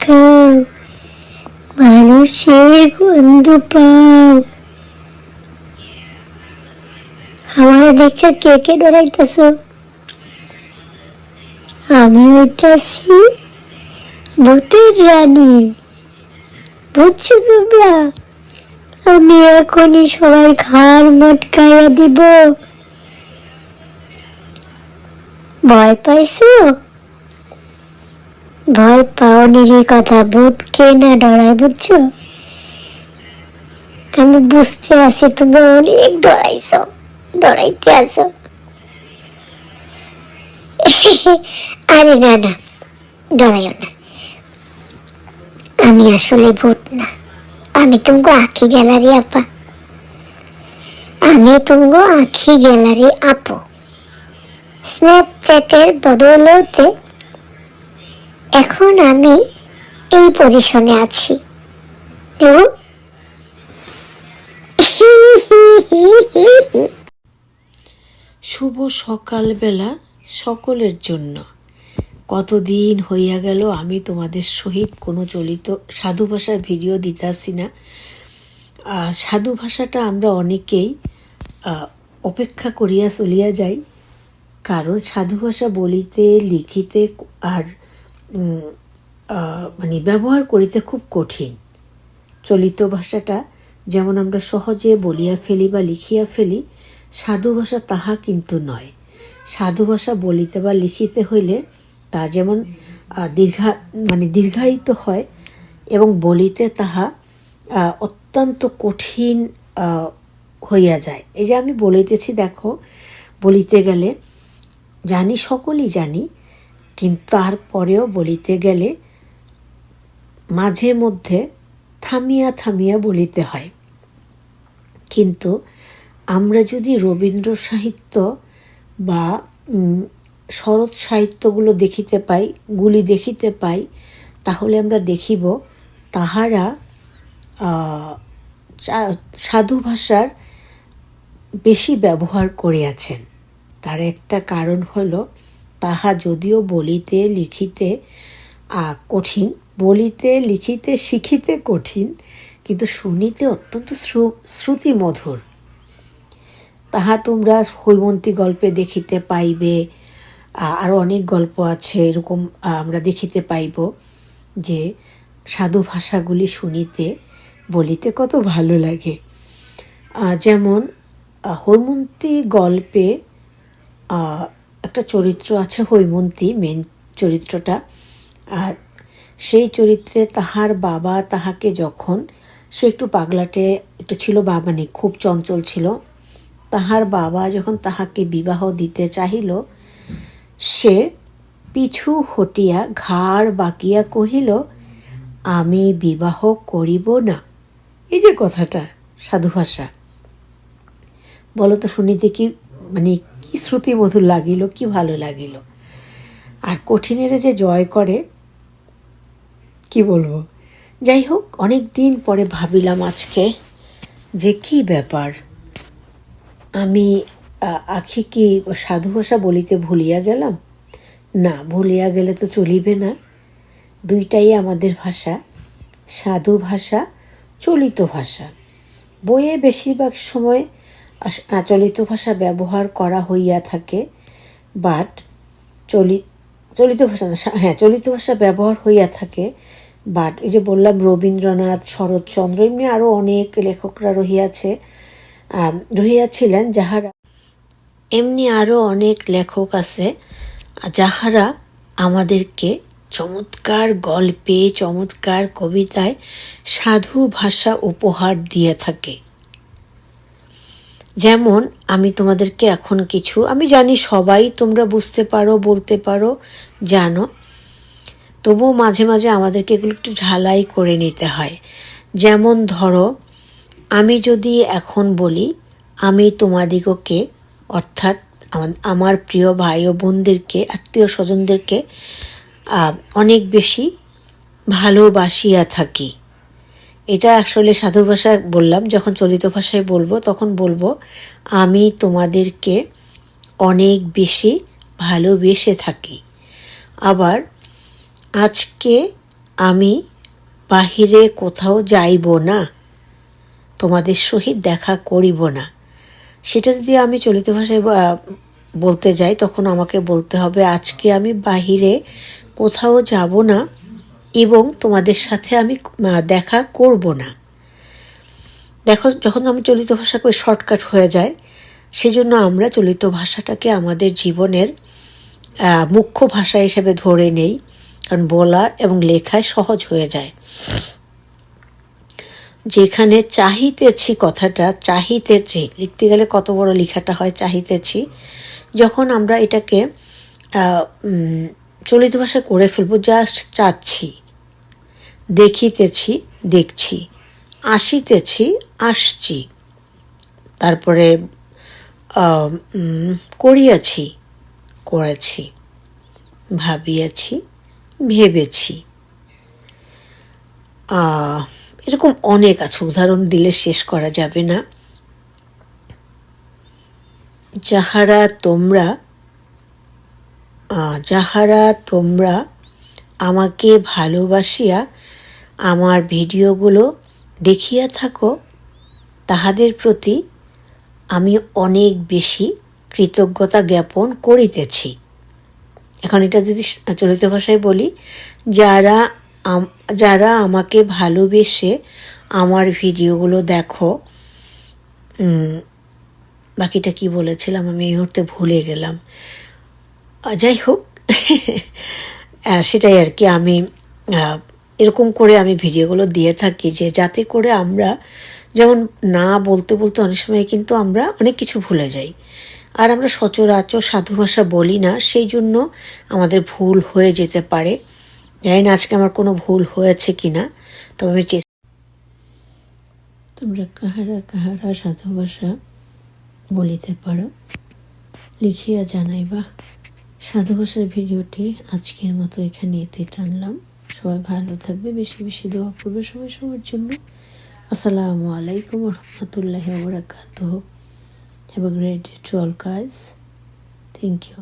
খাও মানুষের গন্ধ পাও। আমার কে কে ডরাইতেছ? আমি ভূতের রানী। বুঝছ তোমরা? আমি এখনই সবাই ঘাড় মটকাইয়া দিব। ভয় পাইছো? ভয় পাওনিরই কথা। ভূত কে না ডরায়, বুঝছ? আমি বুঝতে আছি, তুমি অনেক ডরাইছো, ডরাইতে আছো। আরে না না, ডরাইও না। আমি আসলে ভূত না। আমি আখি গ্যালারি আপা। আমি তুমগো আখি গ্যালারি আপু। স্ন্যাপচ্যাটের বদৌলতে এখন আমি এই পজিশনে আছি। এবং শুভ সকালবেলা সকলের জন্য। কতদিন হইয়া গেল আমি তোমাদের সহিত কোনো চলিত সাধু ভাষার ভিডিও দিতে আসছি না সাধু ভাষাটা আমরা অনেকেই অপেক্ষা করিয়া চলিয়া যাই। কারণ সাধু ভাষা বলিতে, লিখিতে আর মানে ব্যবহার করিতে খুব কঠিন। চলিত ভাষাটা যেমন আমরা সহজে বলিয়া ফেলি বা লিখিয়া ফেলি, সাধু ভাষা তাহা কিন্তু নয়। সাধু ভাষা বলিতে বা লিখিতে হইলে তা যেমন দীর্ঘা মানে দীর্ঘায়িত হয় এবং বলিতে তাহা অত্যন্ত কঠিন হইয়া যায়। এই যে আমি বলিতেছি, দেখো, বলিতে গেলে জানি, সকলেই জানি কিন্তু তারপরেও বলিতে গেলে মাঝে মধ্যে থামিয়া থামিয়া বলিতে হয়। কিন্তু আমরা যদি রবীন্দ্র সাহিত্য বা শরৎ সাহিত্যগুলো দেখিতে পাই, গুলি দেখিতে পাই, তাহলে আমরা দেখিব তাহারা সাধু ভাষার বেশি ব্যবহার করিয়াছেন। তার একটা কারণ হলো তাহা যদিও বলিতে লিখিতে কঠিন, বলিতে লিখিতে, শিখিতে কঠিন, কিন্তু শুনিতে অত্যন্ত শ্রু- শ্রুতিমধুর। তাহা তোমরা হৈমন্তী গল্পে দেখিতে পাইবে আরও অনেক গল্প আছে এরকম আমরা দেখিতে পাইব যে সাধু ভাষাগুলি শুনিতে, বলিতে কত ভালো লাগে। যেমন হৈমন্তী গল্পে একটা চরিত্র আছে হৈমন্তী মেন চরিত্রটা। আর সেই চরিত্রে তাহার বাবা তাহাকে যখন, সে একটু পাগলাটে, একটু ছিল বা মানে খুব চঞ্চল ছিল, তাহার বাবা যখন তাহাকে বিবাহ দিতে চাহিল, সে পিছু হটিয়া ঘাড় বাকিয়া কহিল, আমি বিবাহ করিব না। এই যে কথাটা, সাধু ভাষা। বলো তো শুনিতে কি মানে কি শ্রুতি মধুর লাগিল, কি ভালো লাগিল। আর কঠিনেরে যে জয় করে, কি বলব? যাই হোক অনেক দিন পরে ভাবিলাম আজকে যে কি ব্যাপার। আমি আখি কি সাধু ভাষা বলিতে ভুলিয়া গেলাম? না, ভুলিয়া গেলে তো চলিবে না। দুইটাই আমাদের ভাষা, সাধু ভাষা, চলিত ভাষা। বইয়ে বেশিরভাগ সময় চলিত ভাষা ব্যবহার করা হইয়া থাকে বাট চলি চলিত ভাষা না হ্যাঁ চলিত ভাষা ব্যবহার হইয়া থাকে বাট এই যে বললাম রবীন্দ্রনাথ, শরৎচন্দ্র, এমনি আরও অনেক লেখকরা রহিয়াছে রহিয়াছিলেন যাহারা এমনি আরও অনেক লেখক আছে, যাহারা আমাদেরকে চমৎকার গল্পে, চমৎকার কবিতায় সাধু ভাষা উপহার দিয়ে থাকে। যেমন, আমি তোমাদেরকে এখন কিছু, আমি জানি সবাই তোমরা বুঝতে পারো, বলতে পারো, জানো। তবুও মাঝে মাঝে আমাদেরকে এগুলো একটু ঝালাই করে নিতে হয়। যেমন ধরো, আমি যদি এখন বলি, আমি তোমাদিগকে, অর্থাৎ আমা- আমার প্রিয় ভাই ও বোনদেরকে, আত্মীয় স্বজনদেরকে অনেক বেশি ভালোবাসিয়া থাকি। এটা আসলে সাধু ভাষা বললাম, যখন চলিত ভাষায় বলব তখন বলব, আমি তোমাদেরকে অনেক বেশি ভালোবেসে থাকি। আবার আজকে আমি বাহিরে কোথাও যাইব না, তোমাদের সহিত দেখা করিব না। সেটা যদি আমি চলিত ভাষায় বলতে যাই তখন আমাকে বলতে হবে, আজকে আমি বাহিরে কোথাও যাব না এবং তোমাদের সাথে আমি দেখা করব না। দেখো, যখন আমি চলিত ভাষা করে শর্টকাট হয়ে যায়, সেজন্য আমরা চলিত ভাষাটাকে আমাদের জীবনের মুখ্য ভাষা হিসেবে ধরে নেই, কারণ বলা এবং লেখায় সহজ হয়ে যায়। যেখানে চাহিতেছি কথাটা, চাহিতেছি, লিখতে গেলে কত বড় লেখাটা হয়, চাহিতেছি, যখন আমরা এটাকে চলিত ভাষায় করে ফেলব জাস্ট চাচ্ছি। দেখিতেছি, দেখছি, আসিতেছি, আসছি। তারপরে করিয়াছি, করেছি, ভাবিয়াছি, ভেবেছি। এরকম অনেক আছে, উদাহরণ দিলে শেষ করা যাবে না। যাহারা তোমরা যাহারা তোমরা আমাকে ভালোবাসিয়া আমার ভিডিওগুলো দেখিয়া থাকো, তাহাদের প্রতি আমি অনেক বেশি কৃতজ্ঞতা জ্ঞাপন করিতেছি। এখন এটা যদি চলিত ভাষায় বলি, যারা যারা আমাকে ভালোবেসে আমার ভিডিওগুলো দেখো বাকিটা কি বলেছিলাম? আমি এই মুহূর্তে ভুলে গেলাম। যাই হোক। সেটাই আর কি আমি এরকম করে আমি ভিডিওগুলো দিয়ে থাকি যে যাতে করে আমরা যেমন না বলতে বলতে অনেক সময় কিন্তু আমরা অনেক কিছু ভুলে যাই। আর আমরা সচরাচর সাধু ভাষা বলি না, সেই জন্য আমাদের ভুল হয়ে যেতে পারে। জানি না আজকে আমার কোনো ভুল হয়েছে কি না তবে আমি তোমরা কাহারা কাহারা সাধু ভাষা বলিতে পারো, লিখিয়া জানাইবা। সাধু ভাষার ভিডিওটি আজকের মতো এখানে এতে টানলাম। সবাই ভালো থাকবে, বেশি বেশি দোয়া করবে সবাই সবার জন্য। আসসালামু আলাইকুম রহমতুল্লাহ বরাকাত have a great to all কাজ থ্যাংক ইউ